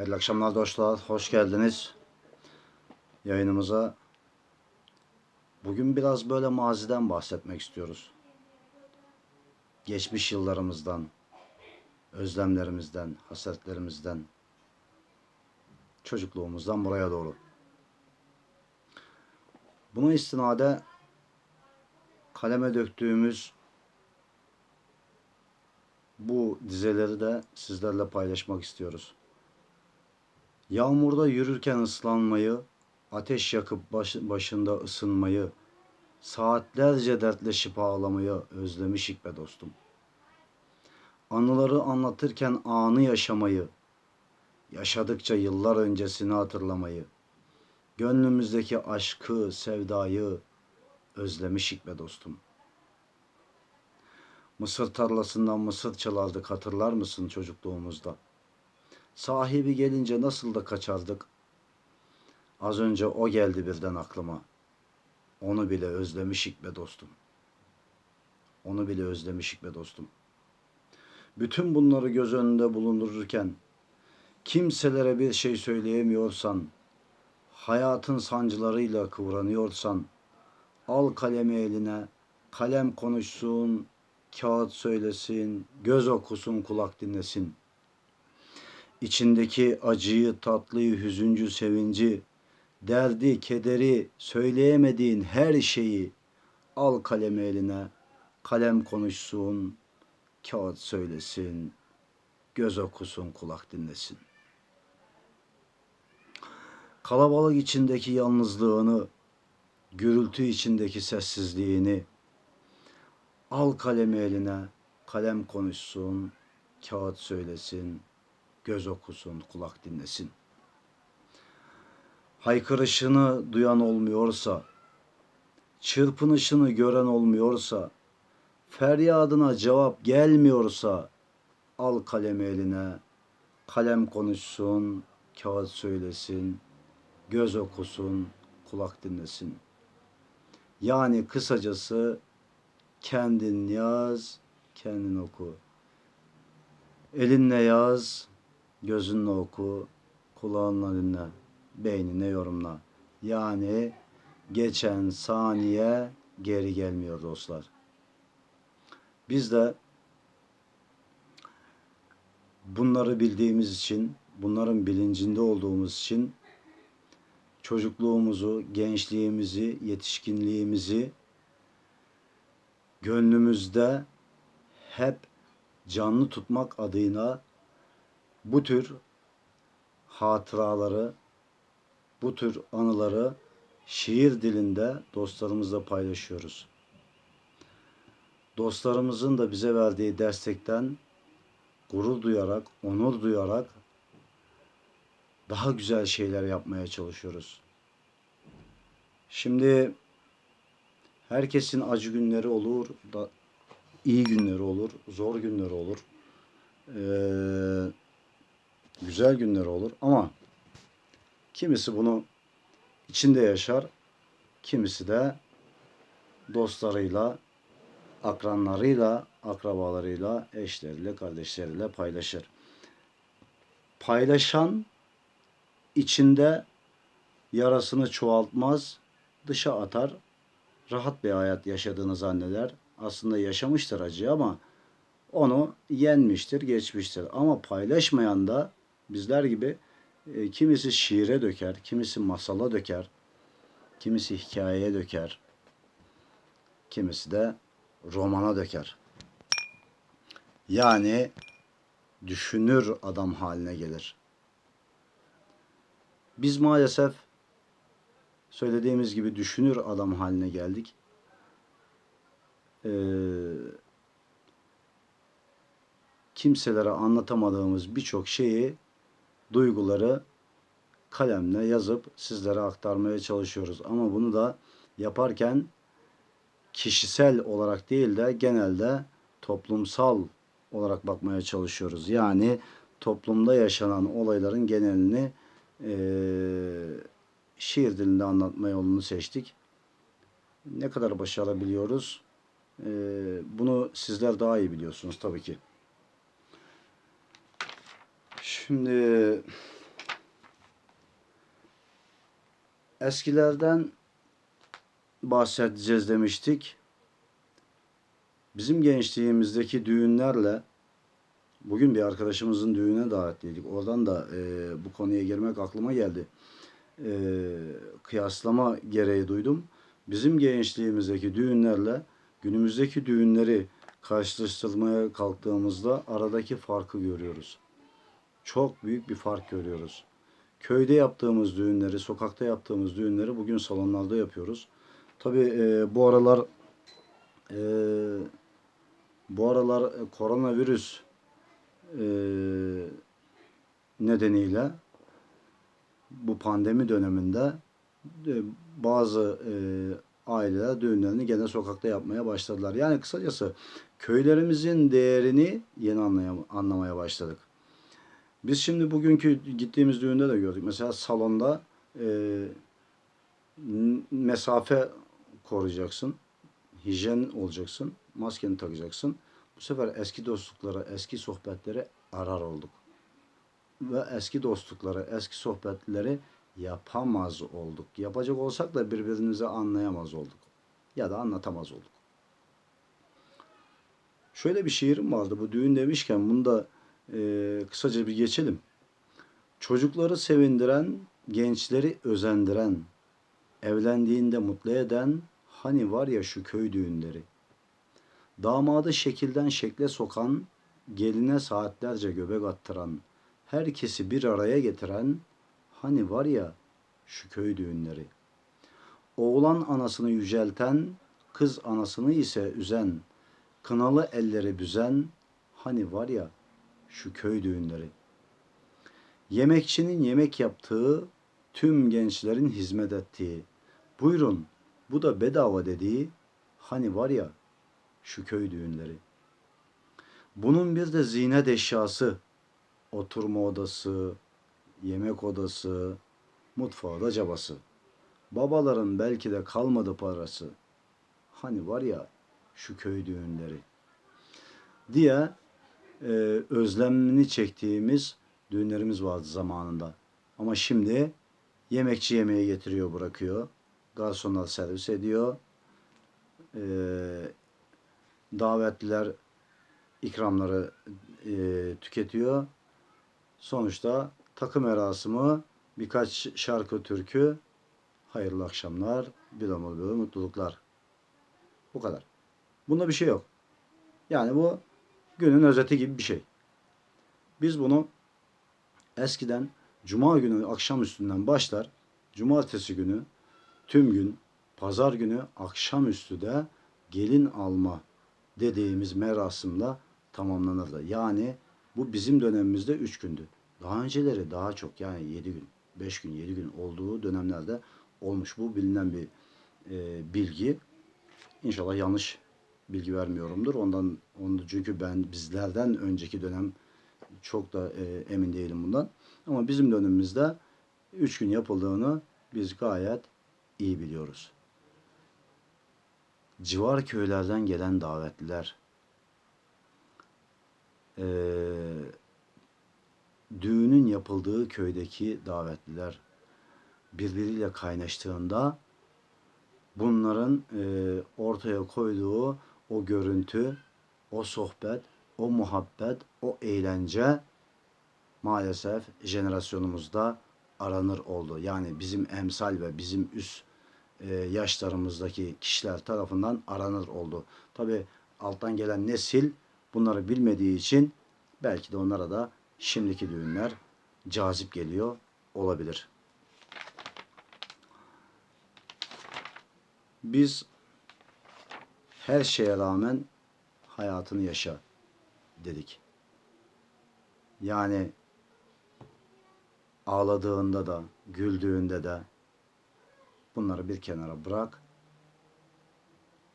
Hayırlı akşamlar dostlar. Hoş geldiniz yayınımıza. Bugün biraz böyle maziden bahsetmek istiyoruz. Geçmiş yıllarımızdan, özlemlerimizden, hasretlerimizden, çocukluğumuzdan buraya doğru. Buna istinade kaleme döktüğümüz bu dizeleri de sizlerle paylaşmak istiyoruz. Yağmurda yürürken ıslanmayı, ateş yakıp baş- başında ısınmayı, saatlerce dertleşip ağlamayı özlemişik be dostum. Anıları anlatırken anı yaşamayı, yaşadıkça yıllar öncesini hatırlamayı, gönlümüzdeki aşkı, sevdayı özlemişik be dostum. Mısır tarlasından mısır çalardık hatırlar mısın çocukluğumuzda? Sahibi gelince nasıl da kaçardık? Az önce o geldi birden aklıma. Onu bile özlemişik be dostum. Onu bile özlemişik be dostum. Bütün bunları göz önünde bulundururken kimselere bir şey söyleyemiyorsan, hayatın sancılarıyla kıvranıyorsan, al kalemi eline, kalem konuşsun, kağıt söylesin, göz okusun, kulak dinlesin. İçindeki acıyı, tatlıyı, hüzüncü, sevinci, derdi, kederi, söyleyemediğin her şeyi al kalemi eline, kalem konuşsun, kağıt söylesin, göz okusun, kulak dinlesin. Kalabalık içindeki yalnızlığını, gürültü içindeki sessizliğini, al kalemi eline, kalem konuşsun, kağıt söylesin, göz okusun, kulak dinlesin. Haykırışını duyan olmuyorsa, çırpınışını gören olmuyorsa, feryadına cevap gelmiyorsa, al kalemi eline, kalem konuşsun, kağıt söylesin, göz okusun, kulak dinlesin. Yani kısacası kendin yaz, kendin oku. Elinle yaz, gözünle oku, kulağınla dinle, beynine yorumla. Yani geçen saniye geri gelmiyor dostlar. Biz de bunları bildiğimiz için, bunların bilincinde olduğumuz için çocukluğumuzu, gençliğimizi, yetişkinliğimizi gönlümüzde hep canlı tutmak adına bu tür hatıraları, bu tür anıları şiir dilinde dostlarımızla paylaşıyoruz. Dostlarımızın da bize verdiği destekten gurur duyarak, onur duyarak daha güzel şeyler yapmaya çalışıyoruz. Şimdi herkesin acı günleri olur, da iyi günleri olur, zor günleri olur. Ee, güzel günleri olur ama kimisi bunu içinde yaşar, kimisi de dostlarıyla, akranlarıyla, akrabalarıyla, eşleriyle, kardeşleriyle paylaşır. Paylaşan içinde yarasını çoğaltmaz, dışa atar, rahat bir hayat yaşadığını zanneder. Aslında yaşamıştır acıyı ama onu yenmiştir, geçmiştir. Ama paylaşmayan da bizler gibi e, kimisi şiire döker, kimisi masala döker, kimisi hikayeye döker, kimisi de romana döker. Yani düşünür adam haline gelir. Biz maalesef söylediğimiz gibi düşünür adam haline geldik. Ee, kimselere anlatamadığımız birçok şeyi, duyguları kalemle yazıp sizlere aktarmaya çalışıyoruz. Ama bunu da yaparken kişisel olarak değil de genelde toplumsal olarak bakmaya çalışıyoruz. Yani toplumda yaşanan olayların genelini eee şiir dilinde anlatma yolunu seçtik. Ne kadar başarabiliyoruz? Ee, bunu sizler daha iyi biliyorsunuz tabii ki. Şimdi eskilerden bahsedeceğiz demiştik. Bizim gençliğimizdeki düğünlerle bugün bir arkadaşımızın düğüne davetliydik. Oradan da e, bu konuya girmek aklıma geldi. E, kıyaslama gereği duydum. Bizim gençliğimizdeki düğünlerle günümüzdeki düğünleri karşılaştırmaya kalktığımızda aradaki farkı görüyoruz. Çok büyük bir fark görüyoruz. Köyde yaptığımız düğünleri, sokakta yaptığımız düğünleri bugün salonlarda yapıyoruz. Tabii e, bu aralar e, bu aralar e, koronavirüs e, nedeniyle bu pandemi döneminde e, bazı e, aileler düğünlerini gene sokakta yapmaya başladılar. Yani kısacası köylerimizin değerini yeni anlamaya başladık. Biz şimdi bugünkü gittiğimiz düğünde de gördük. Mesela salonda e, mesafe koruyacaksın. Hijyen olacaksın. Maskeni takacaksın. Bu sefer eski dostlukları, eski sohbetleri arar olduk. Ve eski dostlukları, eski sohbetleri yapamaz olduk. Yapacak olsak da birbirimizi anlayamaz olduk. Ya da anlatamaz olduk. Şöyle bir şiirim vardı. Bu düğün demişken bunu da e, kısaca bir geçelim. Çocukları sevindiren, gençleri özendiren, evlendiğinde mutlu eden hani var ya şu köy düğünleri. Damadı şekilden şekle sokan, geline saatlerce göbek attıran, herkesi bir araya getiren hani var ya şu köy düğünleri. Oğlan anasını yücelten, kız anasını ise üzen, kınalı elleri büzen hani var ya şu köy düğünleri. Yemekçinin yemek yaptığı, tüm gençlerin hizmet ettiği, buyurun bu da bedava dediği hani var ya şu köy düğünleri. Bunun bir de ziynet eşyası, oturma odası, yemek odası, mutfağı da cabası. Babaların belki de kalmadı parası. Hani var ya şu köy düğünleri diye e, özlemini çektiğimiz düğünlerimiz vardı zamanında. Ama şimdi yemekçi yemeği getiriyor bırakıyor. Garsonlar servis ediyor. E, davetliler ikramları e, tüketiyor. Sonuçta takım erasımı birkaç şarkı türkü hayırlı akşamlar bir ömür mutluluklar. Bu kadar. Bunda bir şey yok. Yani bu günün özeti gibi bir şey. Biz bunu eskiden cuma günü akşam üstünden başlar. Cumartesi günü tüm gün pazar günü akşamüstü de gelin alma dediğimiz merasimle tamamlanırdı. Yani bu bizim dönemimizde üç gündü. Daha önceleri daha çok yani yedi gün, beş gün, yedi gün olduğu dönemlerde olmuş. Bu bilinen bir e, bilgi. İnşallah yanlış bilgi vermiyorumdur. Ondan onu çünkü ben bizlerden önceki dönem çok da e, emin değilim bundan. Ama bizim dönemimizde üç gün yapıldığını biz gayet iyi biliyoruz. Civar köylerden gelen davetliler, e, düğünün yapıldığı köydeki davetliler birbiriyle kaynaştığında bunların e, ortaya koyduğu o görüntü, o sohbet, o muhabbet, o eğlence maalesef jenerasyonumuzda aranır oldu. Yani bizim emsal ve bizim üst e, yaşlarımızdaki kişiler tarafından aranır oldu. Tabi alttan gelen nesil bunları bilmediği için belki de onlara da şimdiki düğünler cazip geliyor olabilir. Biz her şeye rağmen hayatını yaşa dedik. Yani ağladığında da, güldüğünde de bunları bir kenara bırak.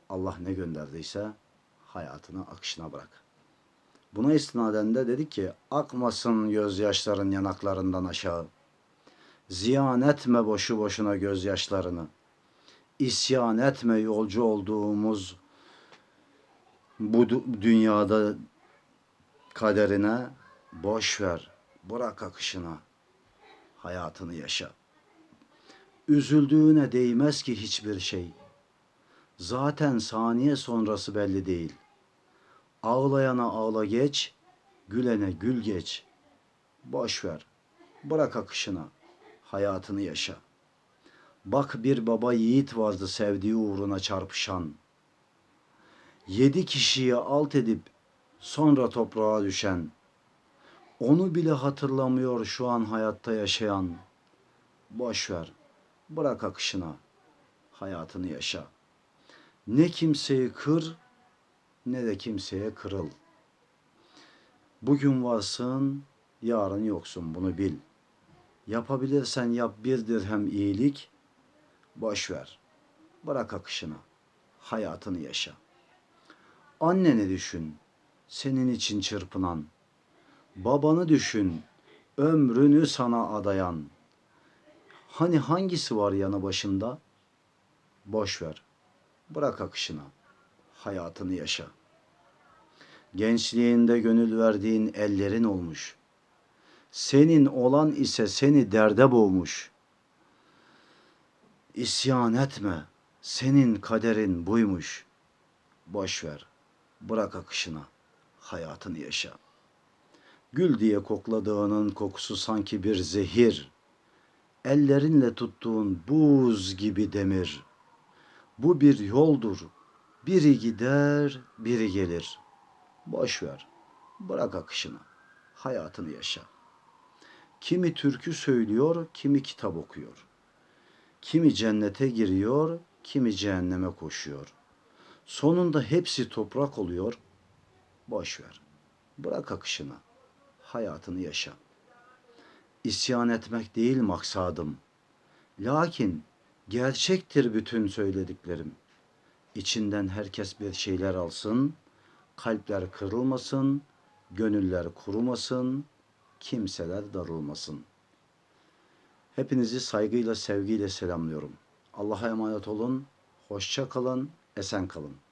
Allah ne gönderdiyse hayatını akışına bırak. Buna istinaden de dedik ki akmasın gözyaşların yanaklarından aşağı. Ziyan etme boşu boşuna gözyaşlarını. İsyan etme yolcu olduğumuz bu dü- dünyada kaderine boş ver. Bırak akışına. Hayatını yaşa. Üzüldüğüne değmez ki hiçbir şey. Zaten saniye sonrası belli değil. Ağlayana ağla geç, gülene gül geç. Boş ver, bırak akışına, hayatını yaşa. Bak bir baba yiğit vardı sevdiği uğruna çarpışan. Yedi kişiyi alt edip sonra toprağa düşen. Onu bile hatırlamıyor şu an hayatta yaşayan. Boş ver, bırak akışına, hayatını yaşa. Ne kimseyi kır, ne de kimseye kırıl. Bugün varsın, yarın yoksun bunu bil. Yapabilirsen yap bir dirhem iyilik, boş ver. Bırak akışına, hayatını yaşa. Anneni düşün, senin için çırpınan. Babanı düşün, ömrünü sana adayan. Hani hangisi var yanı başında? Boş ver. Bırak akışına. Hayatını yaşa. Gençliğinde gönül verdiğin ellerin olmuş. Senin olan ise seni derde boğmuş. İsyan etme. Senin kaderin buymuş. Boş ver. Bırak akışına. Hayatını yaşa. Gül diye kokladığının kokusu sanki bir zehir. Ellerinle tuttuğun buz gibi demir. Bu bir yoldur. Biri gider, biri gelir. Boş ver. Bırak akışına. Hayatını yaşa. Kimi türkü söylüyor, kimi kitap okuyor. Kimi cennete giriyor, kimi cehenneme koşuyor. Sonunda hepsi toprak oluyor. Boş ver. Bırak akışına. Hayatını yaşa. İsyan etmek değil maksadım. Lakin gerçektir bütün söylediklerim. İçinden herkes bir şeyler alsın, kalpler kırılmasın, gönüller kurumasın, kimseler darılmasın. Hepinizi saygıyla, sevgiyle selamlıyorum. Allah'a emanet olun, hoşça kalın, esen kalın.